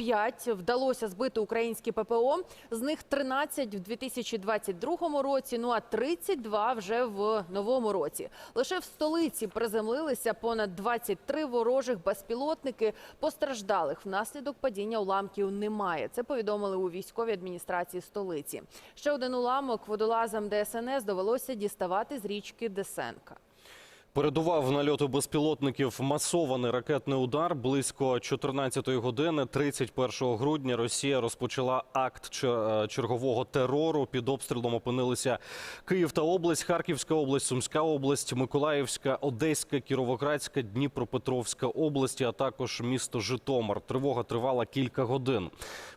5 вдалося збити українські ППО. З них 13 в 2022 році, ну а 32 вже в новому році. Лише в столиці приземлилися понад 23 ворожих безпілотники. Постраждалих внаслідок падіння уламків немає. Це повідомили у військовій адміністрації столиці. Ще один уламок водолазам ДСНС довелося діставати з річки Десенка. Передував нальоту безпілотників масований ракетний удар. Близько 14-ї години, 31 грудня, Росія розпочала акт е, чергового терору. Під обстрілом опинилися Київ та область, Харківська область, Сумська область, Миколаївська, Одеська, Кіровоградська, Дніпропетровська області, а також місто Житомир. Тривога тривала кілька годин.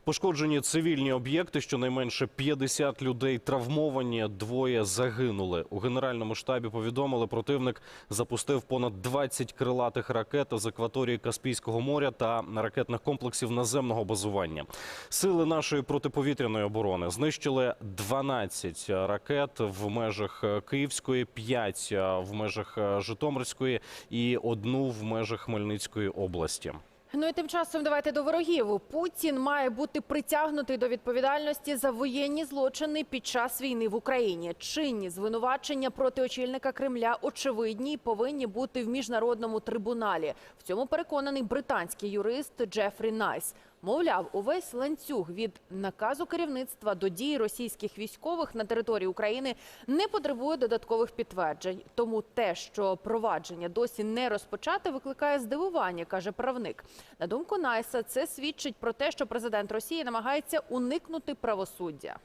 Пошкоджені цивільні об'єкти, щонайменше 50 людей травмовані, двоє загинули. У генеральному штабі повідомили, противник запустив понад 20 крилатих ракет з акваторії Каспійського моря та ракетних комплексів наземного базування. Сили нашої протиповітряної оборони знищили 12 ракет в межах Київської, 5 в межах Житомирської і одну в межах Хмельницької області. Ну і тим часом давайте до ворогів. Путін має бути притягнутий до відповідальності за воєнні злочини під час війни в Україні. Чинні звинувачення проти очільника Кремля очевидні і повинні бути в міжнародному трибуналі. В цьому переконаний британський юрист Джефрі Найс. Мовляв, увесь ланцюг від наказу керівництва до дій російських військових на території України не потребує додаткових підтверджень. Тому те, що провадження досі не розпочати, викликає здивування, каже правник. На думку Найса, це свідчить про те, що президент Росії намагається уникнути правосуддя.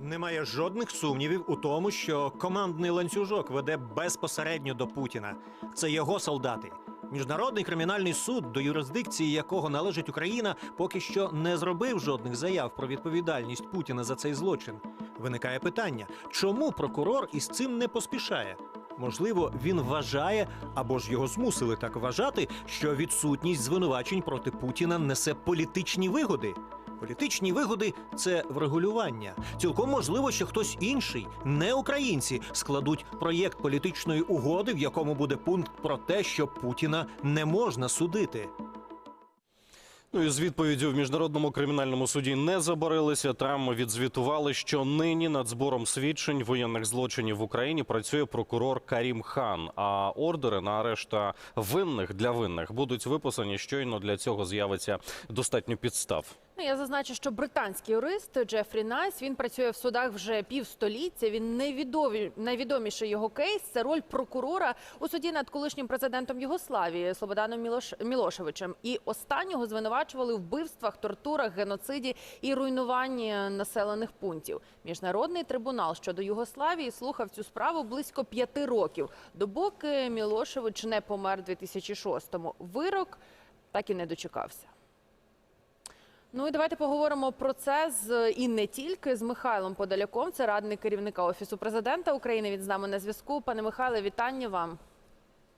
Немає жодних сумнівів у тому, що командний ланцюжок веде безпосередньо до Путіна. Це його солдати. Міжнародний кримінальний суд, до юрисдикції якого належить Україна, поки що не зробив жодних заяв про відповідальність Путіна за цей злочин. Виникає питання, чому прокурор із цим не поспішає? Можливо, він вважає або ж його змусили так вважати, що відсутність звинувачень проти Путіна несе політичні вигоди. Політичні вигоди це врегулювання. Цілком можливо, що хтось інший, не українці, складуть проєкт політичної угоди, в якому буде пункт про те, що Путіна не можна судити. Ну і з відповіддю в міжнародному кримінальному суді не забарилися. Там відзвітували, що нині над збором свідчень воєнних злочинів в Україні працює прокурор Карім Хан. А ордери на арешт винних для винних будуть виписані. Щойно для цього з'явиться достатньо підстав. Ну, я зазначу, що британський юрист Джефрі Найс він працює в судах вже півстоліття. Він найвідомі, найвідоміший його кейс це роль прокурора у суді над колишнім президентом Югославії Слободаном Мілош... Мілошевичем. І останнього звинувачували в вбивствах, тортурах, геноциді і руйнуванні населених пунктів. Міжнародний трибунал щодо Югославії слухав цю справу близько п'яти років, допоки Мілошевич не помер 2006-му. Вирок так і не дочекався. Ну і давайте поговоримо про це з і не тільки з Михайлом Подоляком. Це радник керівника офісу президента України. Він з нами на зв'язку. Пане Михайле, вітання вам.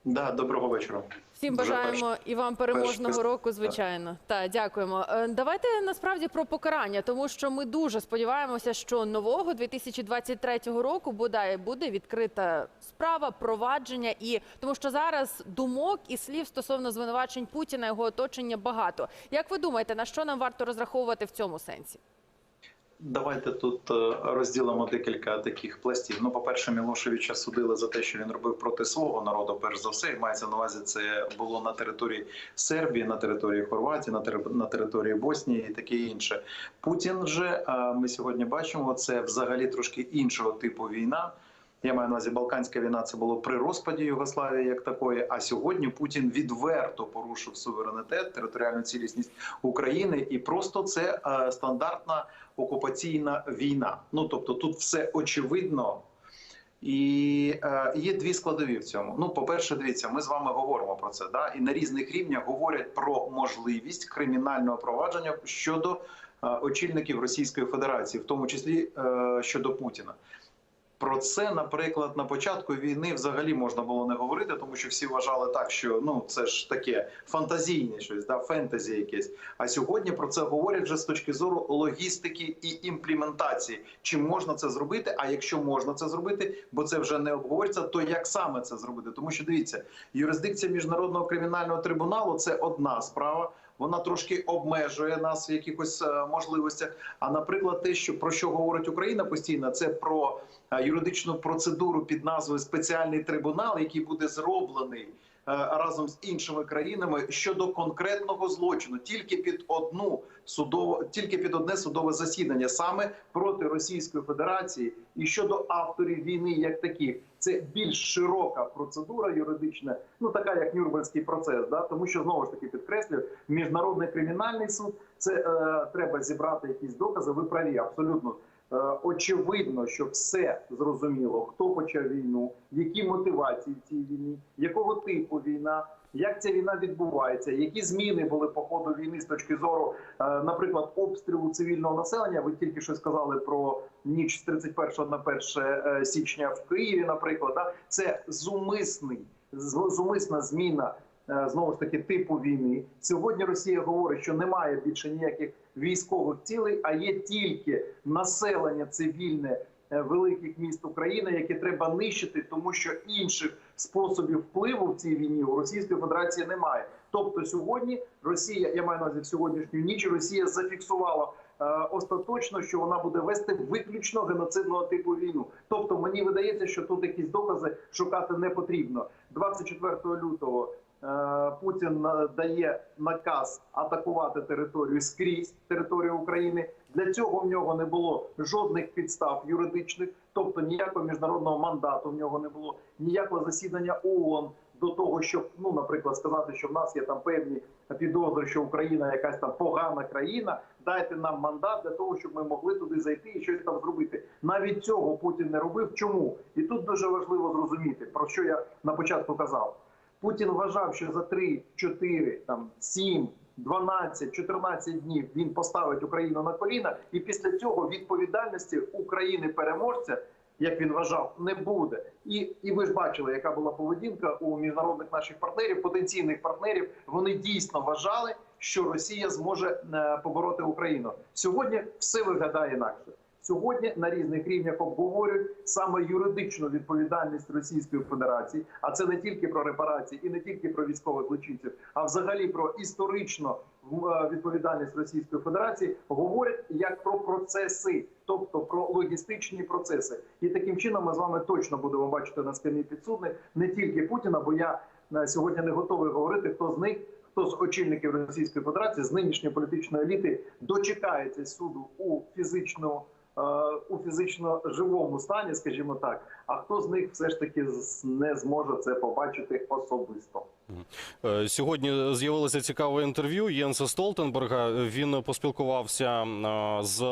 Да, доброго вечора. Всім Дуже бажаємо перш- і вам переможного перш- року. Звичайно, так дякуємо. Е, Давайте насправді про покарання, тому що ми дуже сподіваємося, що нового 2023 року буде, буде відкрита справа, провадження, і тому що зараз думок і слів стосовно звинувачень Путіна його оточення багато. Як ви думаєте, на що нам варто розраховувати в цьому сенсі? Давайте тут е, розділимо декілька таких пластів. Ну, по-перше, Мілошевича судили за те, що він робив проти свого народу. Перш за все, І мається на увазі, це було на території Сербії, на території Хорватії, на тери- на території Боснії і таке інше. Путін же а ми сьогодні бачимо, це взагалі трошки іншого типу війна. Я маю на увазі Балканська війна. Це було при розпаді Югославії як такої. А сьогодні Путін відверто порушив суверенітет, територіальну цілісність України, і просто це е, стандартна окупаційна війна. Ну тобто, тут все очевидно. І е, є дві складові в цьому. Ну, по-перше, дивіться, ми з вами говоримо про це. Да? І на різних рівнях говорять про можливість кримінального провадження щодо е, очільників Російської Федерації, в тому числі е, щодо Путіна. Про це, наприклад, на початку війни взагалі можна було не говорити, тому що всі вважали так, що ну це ж таке фантазійне щось, да, фентезі якесь. А сьогодні про це говорять вже з точки зору логістики і імплементації. Чи можна це зробити? А якщо можна це зробити, бо це вже не обговорюється, то як саме це зробити? Тому що дивіться, юрисдикція міжнародного кримінального трибуналу це одна справа. Вона трошки обмежує нас в якихось е, можливостях. А наприклад, те, що про що говорить Україна постійно, це про е, юридичну процедуру під назвою спеціальний трибунал, який буде зроблений. е, Разом з іншими країнами щодо конкретного злочину, тільки під одну судову, тільки під одне судове засідання, саме проти Російської Федерації, і щодо авторів війни, як таких, це більш широка процедура юридична, ну така як Нюрнберзький процес, да тому що знову ж таки підкреслюю, міжнародний кримінальний суд це е, треба зібрати якісь докази. Ви праві, абсолютно. Е, Очевидно, що все зрозуміло, хто почав війну, які мотивації в цій війні, якого типу війна, як ця війна відбувається, які зміни були по ходу війни з точки зору, е, наприклад, обстрілу цивільного населення. Ви тільки що сказали про ніч з 31 на 1 е, січня в Києві. Наприклад, це зумисний зумисна зміна знову ж таки типу війни. Сьогодні Росія говорить, що немає більше ніяких військових цілей, а є тільки населення цивільне е, великих міст України, яке треба нищити, тому що інших способів впливу в цій війні у Російської Федерації немає. Тобто сьогодні Росія, я маю на увазі сьогоднішню ніч, Росія зафіксувала. е, Остаточно, що вона буде вести виключно геноцидного типу війну. Тобто мені видається, що тут якісь докази шукати не потрібно. 24 лютого е, Путін е, дає наказ атакувати територію скрізь територію України. Для цього в нього не було жодних підстав юридичних, тобто ніякого міжнародного мандату в нього не було, ніякого засідання ООН до того, щоб ну, наприклад, сказати, що в нас є там певні підозри, що Україна якась там погана країна. Дайте нам мандат для того, щоб ми могли туди зайти і щось там зробити. Навіть цього Путін не робив. Чому? І тут дуже важливо зрозуміти, про що я на початку казав. Путін вважав, що за 3, 4, там 7, 12, 14 днів він поставить Україну на коліна, і після цього відповідальності України переможця, як він вважав, не буде. І, і ви ж бачили, яка була поведінка у міжнародних наших партнерів, потенційних партнерів. Вони дійсно вважали, що Росія зможе е, побороти Україну. Сьогодні все виглядає інакше. Сьогодні на різних рівнях обговорюють саме юридичну відповідальність Російської Федерації, а це не тільки про репарації і не тільки про військових злочинців, а взагалі про історичну е, відповідальність Російської Федерації говорять як про процеси, тобто про логістичні процеси. І таким чином ми з вами точно будемо бачити на скам'ї підсудних не тільки Путіна, бо я е, сьогодні не готовий говорити, хто з них. Хто з очільників Російської Федерації з нинішньої політичної еліти дочекається суду у фізичну у фізично живому стані, скажімо так. А хто з них все ж таки не зможе це побачити особисто? Е, Сьогодні з'явилося цікаве інтерв'ю Єнса Столтенберга. Він поспілкувався е, з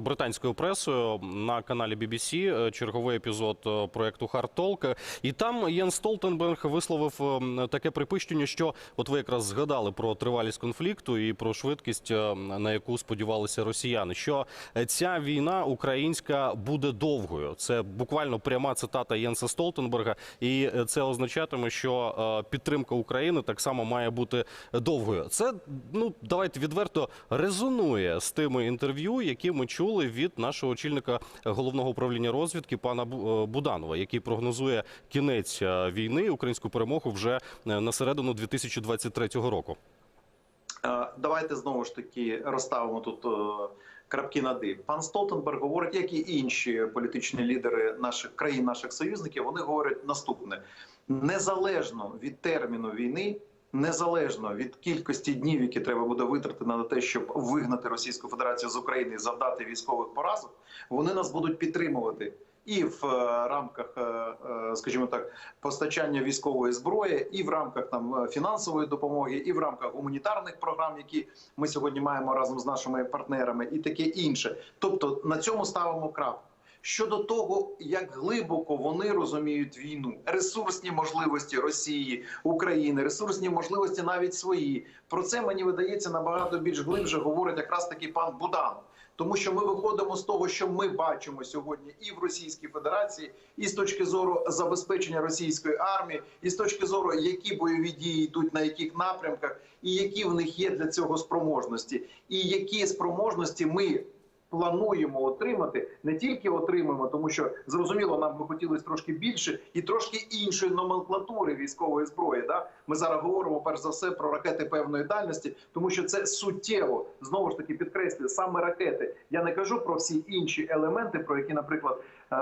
британською пресою на каналі BBC, е, черговий епізод проекту Hard Talk. І там Єнс Столтенберг висловив таке припущення, що от ви якраз згадали про тривалість конфлікту і про швидкість, на яку сподівалися росіяни. Що ця війна українська буде довгою. Це буквально пряма цитата Єнса Столтенберга, і е, це означатиме, що е, підтримка України так само має бути довгою. Це ну давайте відверто резонує з тими інтерв'ю, які ми чули від нашого очільника головного управління розвідки пана е, Буданова, який прогнозує кінець війни, українську перемогу вже на середину 2023 року. Давайте знову ж таки розставимо тут крапки над «і». Пан Столтенберг говорить, як і інші політичні лідери наших країн, наших союзників, вони говорять наступне: незалежно від терміну війни. Незалежно від кількості днів, які треба буде витратити на те, щоб вигнати Російську Федерацію з України і завдати військових поразок, вони нас будуть підтримувати і в е, рамках, е, е, скажімо так, постачання військової зброї, і в рамках там фінансової допомоги, і в рамках гуманітарних програм, які ми сьогодні маємо разом з нашими партнерами, і таке інше. Тобто на цьому ставимо крапку. Щодо того, як глибоко вони розуміють війну, ресурсні можливості Росії, України, ресурсні можливості навіть свої. Про це мені видається набагато більш глибше говорить якраз таки пан Буданов. Тому що ми виходимо з того, що ми бачимо сьогодні і в Російській Федерації, і з точки зору забезпечення російської армії, і з точки зору, які бойові дії йдуть на яких напрямках, і які в них є для цього спроможності, і які спроможності ми плануємо отримати, не тільки отримаємо, тому що зрозуміло, нам би хотілося трошки більше і трошки іншої номенклатури військової зброї. Да? Ми зараз говоримо перш за все про ракети певної дальності, тому що це суттєво знову ж таки підкреслюю саме ракети. Я не кажу про всі інші елементи, про які, наприклад, е,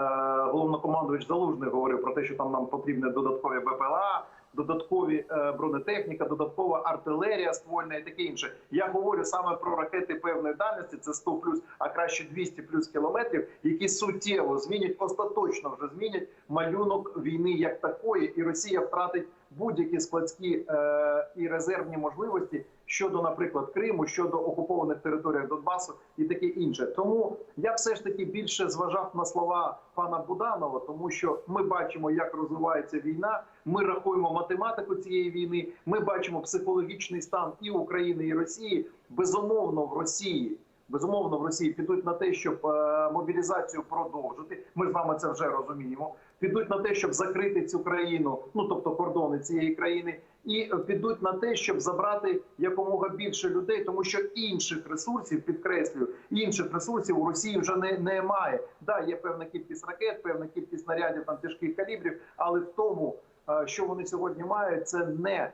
головнокомандувач Залужний говорив про те, що там нам потрібні додаткові БПЛА. Додаткові е, бронетехніка, додаткова артилерія ствольна і таке інше. Я говорю саме про ракети певної дальності. Це 100 плюс, а краще 200 плюс кілометрів, які суттєво змінять, остаточно вже змінять малюнок війни як такої, і Росія втратить будь-які складські е, і резервні можливості щодо, наприклад, Криму, щодо окупованих територій Донбасу і таке інше. Тому я все ж таки більше зважав на слова пана Буданова, тому що ми бачимо, як розвивається війна. Ми рахуємо математику цієї війни. Ми бачимо психологічний стан і України, і Росії. Безумовно, в Росії. Безумовно, в Росії підуть на те, щоб е, мобілізацію продовжити. Ми з вами це вже розуміємо. Підуть на те, щоб закрити цю країну, ну тобто кордони цієї країни, і е, підуть на те, щоб забрати якомога більше людей, тому що інших ресурсів, підкреслюю, інших ресурсів у Росії вже не, немає. Да, є певна кількість ракет, певна кількість снарядів там тяжких калібрів, але в тому, е, що вони сьогодні мають, це не е,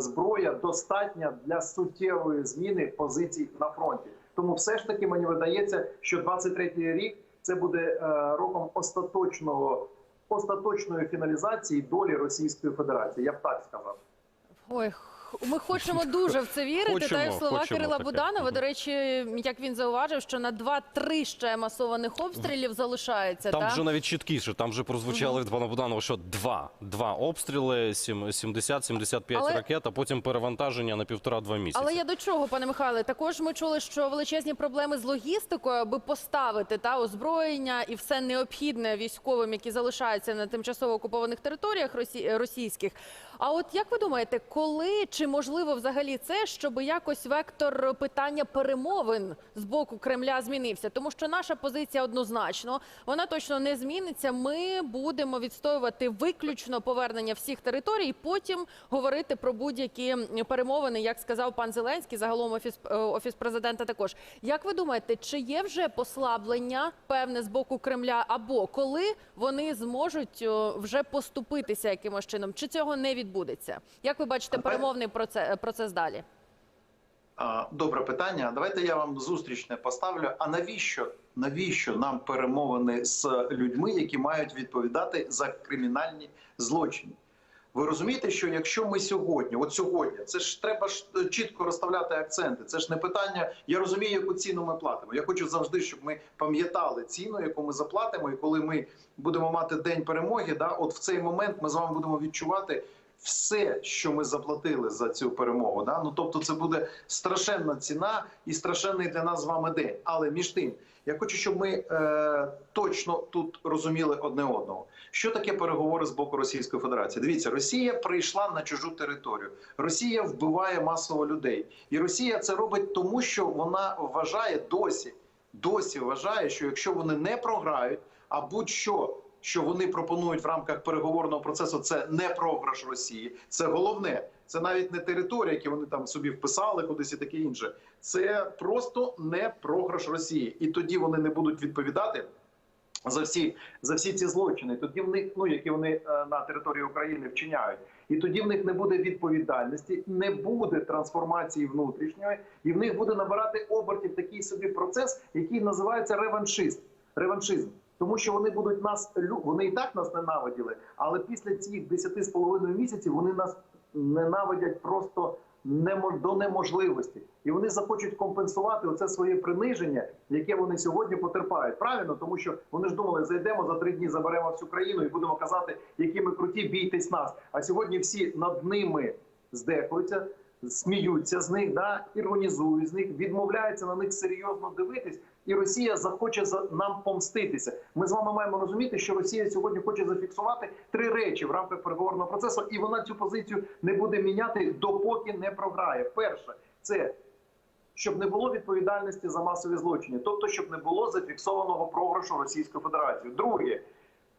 зброя достатня для суттєвої зміни позицій на фронті. Тому все ж таки мені видається, що 23-й рік це буде е, роком остаточного остаточної фіналізації долі Російської Федерації. Я б так сказав. Ой, ми хочемо дуже в це вірити. Хочемо, та й слова хочемо Кирила таке. Буданова. До речі, як він зауважив, що на 2-3 ще масованих обстрілів залишається. Там та? вже навіть чіткіше, там вже прозвучали від пана Буданова, що два, два обстріли, сім- 70-75 Але- ракет, а потім перевантаження на півтора-два місяці. Але я до чого, пане Михайле? Також ми чули, що величезні проблеми з логістикою, аби поставити та озброєння і все необхідне військовим, які залишаються на тимчасово окупованих територіях росі... російських. А от як ви думаєте, коли чи можливо взагалі це, щоб якось вектор питання перемовин з боку Кремля змінився? Тому що наша позиція однозначно вона точно не зміниться. Ми будемо відстоювати виключно повернення всіх територій, потім говорити про будь-які перемовини, як сказав пан Зеленський, загалом офіс е, офіс президента. Також як ви думаєте, чи є вже послаблення певне з боку Кремля, або коли вони зможуть вже поступитися якимось чином? Чи цього не відбудеться? Як ви бачите перемовний процес, процес далі? Добре питання. Давайте я вам зустрічне поставлю. А навіщо навіщо нам перемовини з людьми, які мають відповідати за кримінальні злочини? Ви розумієте, що якщо ми сьогодні, от сьогодні, це ж треба ж е, чітко розставляти акценти. Це ж не питання. Я розумію, яку ціну ми платимо. Я хочу завжди, щоб ми пам'ятали ціну, яку ми заплатимо, і коли ми будемо мати день перемоги, да, от в цей момент ми з вами будемо відчувати все, що ми заплатили за цю перемогу. Да? Ну тобто, це буде страшенна ціна і страшенний для нас з вами день. Але між тим, я хочу, щоб ми е, точно тут розуміли одне одного. Що таке переговори з боку Російської Федерації? Дивіться, Росія прийшла на чужу територію. Росія вбиває масово людей, і Росія це робить тому, що вона вважає досі, досі вважає, що якщо вони не програють, а будь-що що вони пропонують в рамках переговорного процесу, це не програш Росії. Це головне. Це навіть не територія, які вони там собі вписали кудись і таке інше. Це просто не програш Росії, і тоді вони не будуть відповідати. За всі за всі ці злочини, тоді в них, ну які вони е, на території України вчиняють, і тоді в них не буде відповідальності, не буде трансформації внутрішньої, і в них буде набирати обертів такий собі процес, який називається реваншизм. Реваншизм. Тому що вони будуть нас вони і так нас ненавиділи, але після цих 10 з половиною місяців вони нас ненавидять просто до неможливості, і вони захочуть компенсувати оце своє приниження, яке вони сьогодні потерпають. Правильно, тому що вони ж думали, зайдемо за три дні, заберемо всю країну і будемо казати, які ми круті, бійтесь нас. А сьогодні всі над ними здехуються, сміються з них, да, іронізують з них, відмовляються на них серйозно дивитись. І Росія захоче за нам помститися. Ми з вами маємо розуміти, що Росія сьогодні хоче зафіксувати три речі в рамках переговорного процесу, і вона цю позицію не буде міняти, допоки не програє. Перше, це щоб не було відповідальності за масові злочини, тобто щоб не було зафіксованого програшу Російської Федерації. Друге,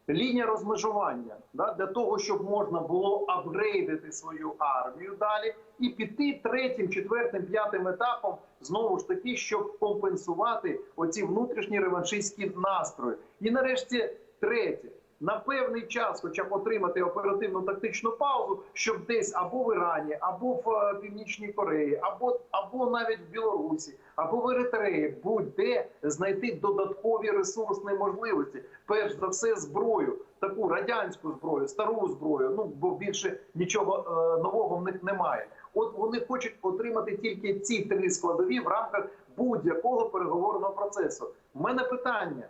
лінія розмежування да, для того, щоб можна було апгрейдити свою армію далі і піти третім, четвертим, п'ятим етапом знову ж таки, щоб компенсувати оці внутрішні реваншистські настрої. І нарешті третє. На певний час, хоча б отримати оперативну тактичну паузу, щоб десь або в Ірані, або в е, Північній Кореї, або або навіть в Білорусі, або в Еритреї, будь-де знайти додаткові ресурсні можливості. Перш за все, зброю, таку радянську зброю, стару зброю. Ну бо більше нічого е, нового в них немає. От вони хочуть отримати тільки ці три складові в рамках будь-якого переговорного процесу. У мене питання.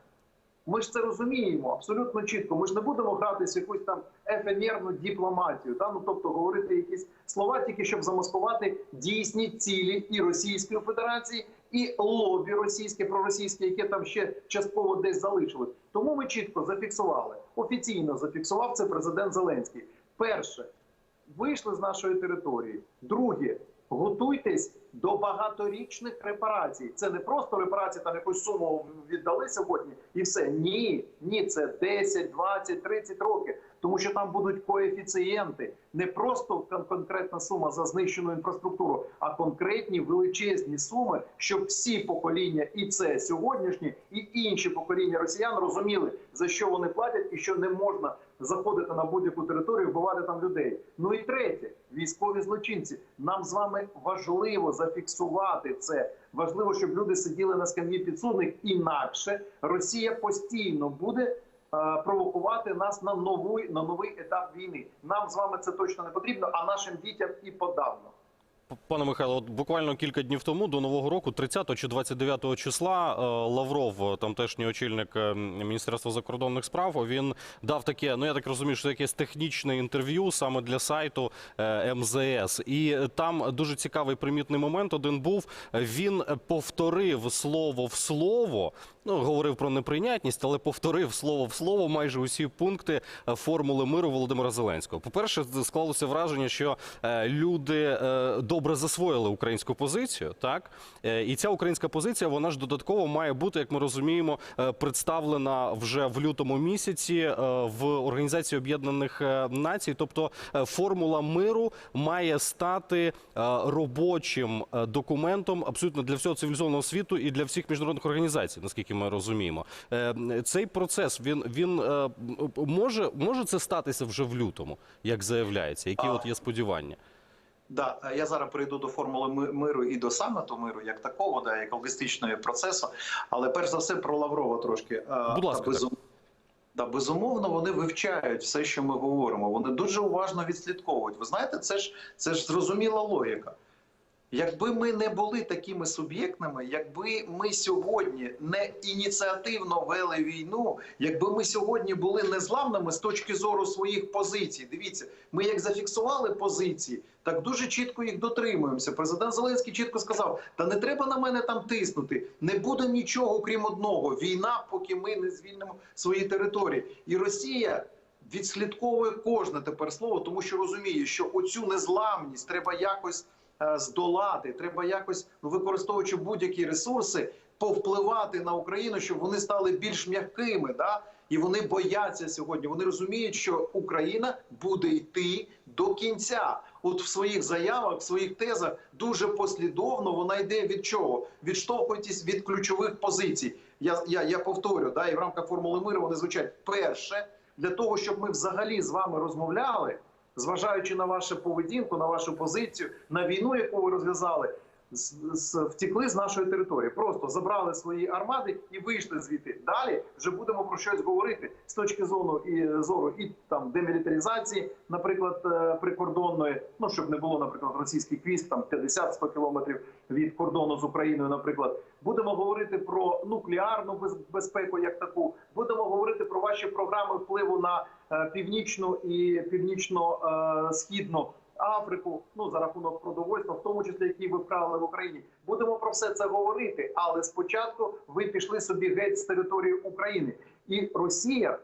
Ми ж це розуміємо абсолютно чітко. Ми ж не будемо гратися якусь там ефемерну дипломатію, та ну тобто говорити якісь слова, тільки щоб замаскувати дійсні цілі і Російської Федерації, і лобі російське, проросійське, яке там ще частково десь залишилось. Тому ми чітко зафіксували офіційно зафіксував це президент Зеленський. Перше вийшли з нашої території. Друге, готуйтесь до багаторічних репарацій. Це не просто репарації, там якусь суму віддали сьогодні, і все. Ні, ні, це 10, 20, 30 років. Тому що там будуть коефіцієнти, не просто конкретна сума за знищену інфраструктуру, а конкретні величезні суми, щоб всі покоління, і це сьогоднішні, і інші покоління росіян розуміли за що вони платять, і що не можна заходити на будь-яку територію, вбивати там людей. Ну і третє, військові злочинці. Нам з вами важливо зафіксувати це. Важливо, щоб люди сиділи на скам'ї підсудних. Інакше Росія постійно буде провокувати нас на новий на новий етап війни. Нам з вами це точно не потрібно, а нашим дітям і подавно. Пане Михайло, от буквально кілька днів тому до нового року, 30 чи 29 числа, е, Лавров, тамтешній очільник е, Міністерства закордонних справ, він дав таке. Ну я так розумію, що якесь технічне інтерв'ю саме для сайту е, МЗС. І там дуже цікавий примітний момент. Один був. Він повторив слово в слово. Ну, говорив про неприйнятність, але повторив слово в слово майже усі пункти е, формули миру Володимира Зеленського. По-перше, склалося враження, що е, люди е, добре засвоїли українську позицію, так і ця українська позиція, вона ж додатково має бути, як ми розуміємо, представлена вже в лютому місяці в Організації Об'єднаних Націй. Тобто формула миру має стати робочим документом абсолютно для всього цивілізованого світу і для всіх міжнародних організацій, наскільки ми розуміємо. Е, Цей процес він він е, може, може це статися вже в лютому, як заявляється. Які А. от є сподівання? Да, е, я зараз перейду до формули миру і до саміту миру, як такого, да, як логістичного процесу. Але перш за все про Лаврова трошки. Будь ласка, безум- Да, безумовно, вони вивчають все, що ми говоримо. Вони дуже уважно відслідковують. Ви знаєте, це ж це ж зрозуміла логіка. Якби ми не були такими суб'єктними, якби ми сьогодні не ініціативно вели війну, якби ми сьогодні були незламними з точки зору своїх позицій. Дивіться, ми як зафіксували позиції, так дуже чітко їх дотримуємося. Президент Зеленський чітко сказав: та не треба на мене там тиснути. Не буде нічого, крім одного: війна, поки ми не звільнимо свої території. І Росія відслідковує кожне тепер слово, тому що розуміє, що оцю незламність треба якось здолати. Треба якось ну, використовуючи будь-які ресурси, повпливати на Україну, щоб вони стали більш м'якими. Да? І вони бояться сьогодні. Вони розуміють, що Україна буде йти до кінця. От в своїх заявах, в своїх тезах дуже послідовно вона йде від чого? Відштовхуйтесь від ключових позицій. Я, я, я повторю, да, і в рамках формули миру вони звучать перше для того, щоб ми взагалі з вами розмовляли, зважаючи на вашу поведінку, на вашу позицію, на війну, яку ви розв'язали, з, з, нашої території. Просто забрали свої армади і вийшли звідти. Далі вже будемо про щось говорити з точки зору і зору і там демілітаризації, наприклад, е, прикордонної. Ну щоб не було, наприклад, російських військ там 50-100 кілометрів від кордону з Україною. Наприклад, будемо говорити про нуклеарну безпеку, як таку. Будемо говорити про ваші програми впливу на північну і північно-східну Африку, ну за рахунок продовольства, в тому числі які ви вкрали в Україні. Будемо про все це говорити, але спочатку ви пішли собі геть з території України, і Росія,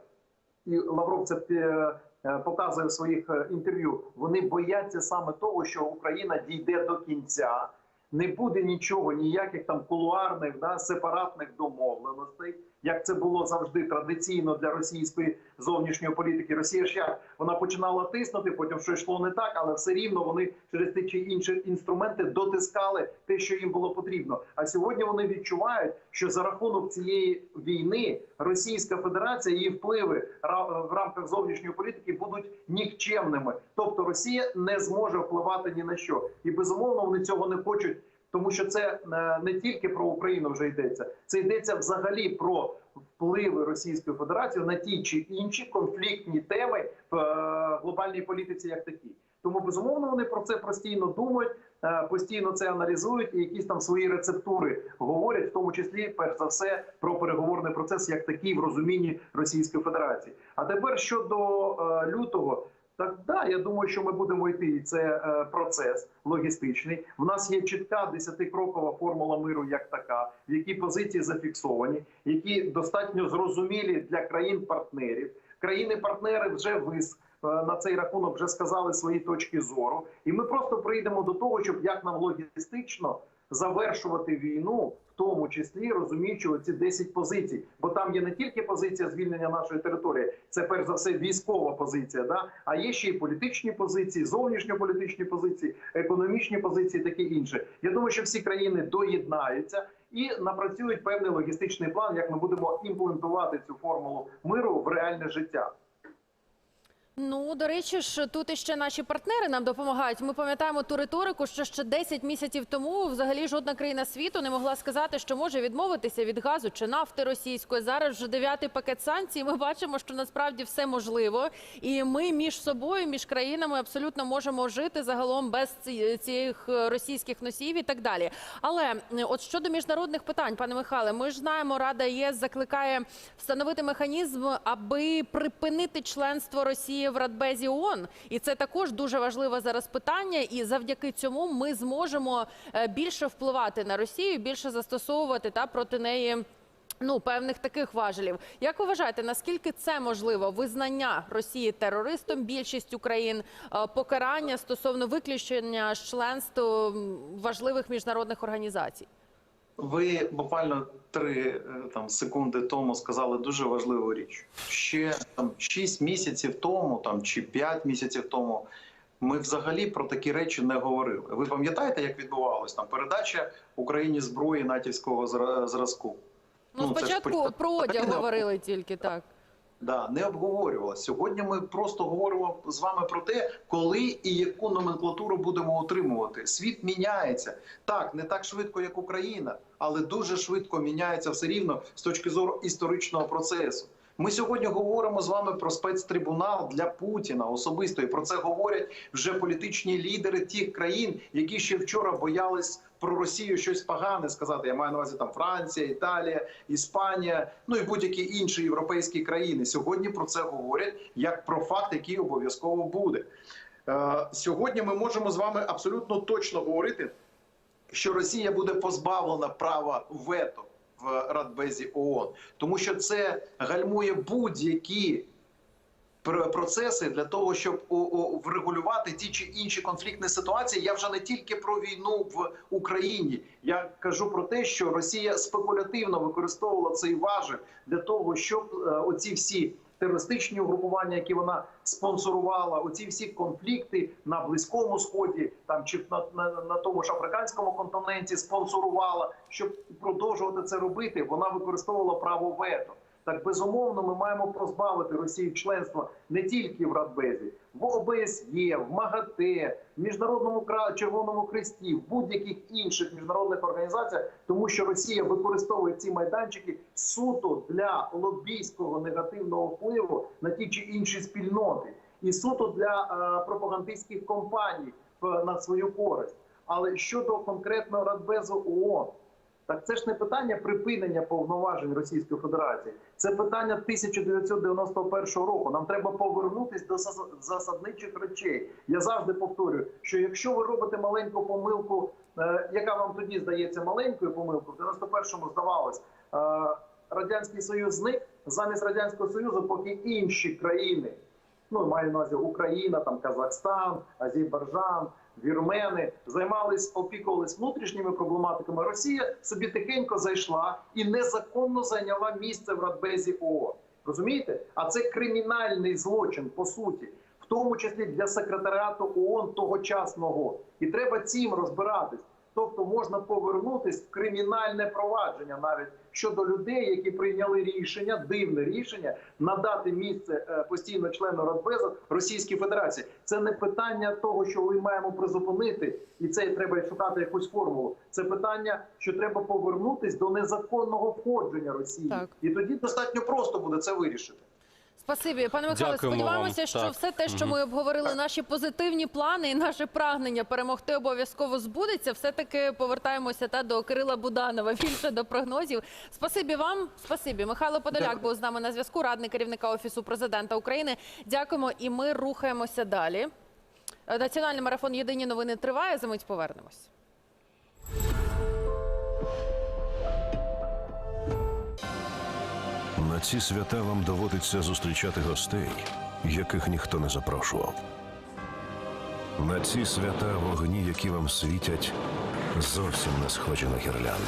і Лавров це е, е, показує в своїх е, інтерв'ю. Вони бояться саме того, що Україна дійде до кінця. Не буде нічого, ніяких там кулуарних да, сепаратних домовленостей. Як це було завжди традиційно для російської зовнішньої політики. Росія як вона починала тиснути, потім що йшло не так, але все рівно вони через ті чи інші інструменти дотискали те, що їм було потрібно. А сьогодні вони відчувають, що за рахунок цієї війни Російська Федерація її впливи в рамках зовнішньої політики будуть нікчемними. Тобто Росія не зможе впливати ні на що, і безумовно вони цього не хочуть. Тому що це е, не тільки про Україну вже йдеться, це йдеться взагалі про впливи Російської Федерації на ті чи інші конфліктні теми в е, глобальній політиці, як такі. Тому безумовно вони про це постійно думають, е, постійно це аналізують і якісь там свої рецептури говорять, в тому числі перш за все про переговорний процес як такий в розумінні Російської Федерації. А тепер щодо лютого. Так, да, я думаю, що ми будемо йти. І це е, процес логістичний. В нас є чітка десятикрокова формула миру, як така, в якій позиції зафіксовані, які достатньо зрозумілі для країн-партнерів. Країни-партнери вже вис е, на цей рахунок вже сказали свої точки зору, і ми просто прийдемо до того, щоб як нам логістично завершувати війну, тому числі розуміючи ці 10 позицій, бо там є не тільки позиція звільнення нашої території, це перш за все військова позиція, да а є ще й політичні позиції, зовнішньополітичні позиції, економічні позиції, таке інше. Я думаю, що всі країни доєднаються. І напрацюють певний логістичний план, як ми будемо імплементувати цю формулу миру в реальне життя. Ну, до речі ж, тут іще наші партнери нам допомагають. Ми пам'ятаємо ту риторику, що ще 10 місяців тому взагалі жодна країна світу не могла сказати, що може відмовитися від газу чи нафти російської. Зараз вже дев'ятий пакет санкцій. Ми бачимо, що насправді все можливо, і ми між собою, між країнами абсолютно можемо жити загалом без цих російських носіїв і так далі. Але от щодо міжнародних питань, пане Михайле, ми ж знаємо, Рада ЄС закликає встановити механізм, аби припинити членство Росії в Радбезі ООН. І це також дуже важливе зараз питання. І завдяки цьому ми зможемо е, більше впливати на Росію, більше застосовувати та проти неї. Ну, певних таких важелів. Як ви вважаєте, наскільки це можливо? Визнання Росії терористом більшістю країн, е, покарання стосовно виключення членства важливих міжнародних організацій? Ви буквально три е, там секунди тому сказали дуже важливу річ. Ще там 6 місяців тому, там чи 5 місяців тому. Ми взагалі про такі речі не говорили. Ви пам'ятаєте, як відбувалось там передача Україні зброї натівського зразку? Ну, Ну, спочатку про одяг говорили тільки так. Да, не обговорювала. Сьогодні ми просто говоримо з вами про те, коли і яку номенклатуру будемо отримувати. Світ міняється так, не так швидко, як Україна, але дуже швидко міняється все рівно з точки зору історичного процесу. Ми сьогодні говоримо з вами про спецтрибунал для Путіна особисто. І про це говорять вже політичні лідери тих країн, які ще вчора боялись про Росію щось погане сказати. Я маю на увазі там Франція, Італія, Іспанія, ну і будь-які інші європейські країни. Сьогодні про це говорять як про факт, який обов'язково буде. Е, сьогодні ми можемо з вами абсолютно точно говорити, що Росія буде позбавлена права вето в Радбезі ООН, тому що це гальмує будь-які пр- процеси для того, щоб врегулювати ті чи інші конфліктні ситуації. Я вже не тільки про війну в Україні. Я кажу про те, що Росія спекулятивно використовувала цей важель для того, щоб е, оці всі. Терористичні угрупування, які вона спонсорувала, оці всі конфлікти на близькому сході, там чи на, на, на тому ж африканському континенті спонсорувала, щоб продовжувати це робити. Вона використовувала право вето. Так безумовно, ми маємо позбавити Росію членства не тільки в Радбезі, в ОБСЄ, в МАГАТЕ, в міжнародному Червоному Хресті, в будь-яких інших міжнародних організаціях, тому що Росія використовує ці майданчики суто для лобійського негативного впливу на ті чи інші спільноти, і суто для е, пропагандистських кампаній в- на свою користь. Але щодо конкретного Радбезу ООН, так це ж не питання припинення повноважень Російської Федерації. Це питання 1991 року. Нам треба повернутись до засадничих речей. Я завжди повторюю, що якщо ви робите маленьку помилку, е, яка вам тоді здається маленькою помилкою, в 91-му здавалось, е, радянський союз зник замість радянського союзу, поки інші країни. Ну, маю на увазі Україна, там Казахстан, Азербайджан, вірмени займались, опікувались внутрішніми проблематиками. Росія собі тихенько зайшла і незаконно зайняла місце в Радбезі ООН. Розумієте? А це кримінальний злочин по суті, в тому числі для секретаріату ООН тогочасного. І треба цим розбиратись. Тобто можна повернутись в кримінальне провадження навіть щодо людей, які прийняли рішення, дивне рішення, надати місце е, постійно члену Радбезу Російській Федерації. Це не питання того, що ми маємо призупинити, і це треба шукати якусь формулу. Це питання, що треба повернутись до незаконного входження Росії, Так. і тоді достатньо просто буде це вирішити. Спасибі, пане Михайло. Дякуємо Сподіваємося, вам. що Так. все те, що ми обговорили, наші позитивні плани і наше прагнення перемогти обов'язково збудеться. Все таки повертаємося та до Кирила Буданова. Більше до прогнозів. Спасибі вам. Спасибі. Михайло Подоляк Дякую. був з нами на зв'язку. Радник керівника офісу президента України. Дякуємо, і ми рухаємося далі. Національний марафон Єдині новини триває. За мить повернемось. Ці свята вам доводиться зустрічати гостей, яких ніхто не запрошував. На ці свята вогні, які вам світять, зовсім не схожі на гірлянди.